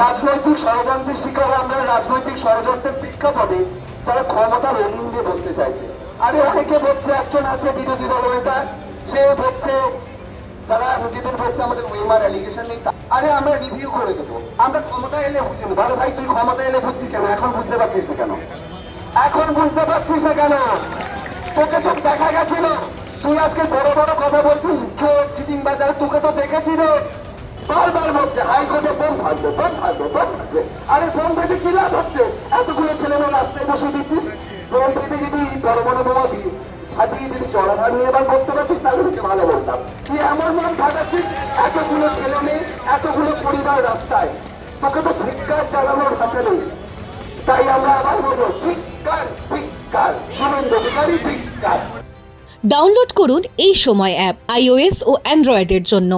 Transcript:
রাজনৈতিক ষড়যন্ত্রের শিকার আমরা রাজনৈতিক ষড়যন্ত্রের প্রেক্ষাপটে যারা ক্ষমতার অলিন্দে বসতে চাইছে। আরে অনেকে বলছে, একজন আছে বিরোধী দল নেতা, সে বলছে, যারা নিজেদের বলছে আমাদের ওয়েমার অ্যালিগেশন নেই আরে আমরা রিভিউ করে দেবো। আমরা ক্ষমতা এলে বুঝি না ভালো ভাই, তুই ক্ষমতা এলে বুঝছিস কেন? এখন বুঝতে পারছিস না কেন? এখন বুঝতে পারছিস না কেন? তোকে তো দেখা গেছিল। তুই আজকে বড় বড় কথা বলছিস চিটিং বাজার তোকে তো দেখেছি রে বারবার বলছে, হাইকোর্টে বোম থাকবে থাকবে থাকবে। আরে বোম থেকে কি লাভ হচ্ছে? এতগুলো ছেলে মেয়ে রাস্তায় বসে দিচ্ছিস? বোম থেকে যদি বড় বোমা যদি নিয়ে এবার করতে পারতিস তাহলে তোকে ভালো বলতাম। তুই এমন মন ফাটাচ্ছিস এতগুলো ছেলে মেয়ে, এতগুলো পরিবার রাস্তায়। তোকে তো ভিক্ষার চালানোর ভাষা নেই। তাই আমরা আবার বলব, ভিক্ষার ভিক্ষার। ভিক্ষার। ডাউনলোড করুন এই সময় অ্যাপ আইওএস ও অ্যান্ড্রয়েডের জন্য।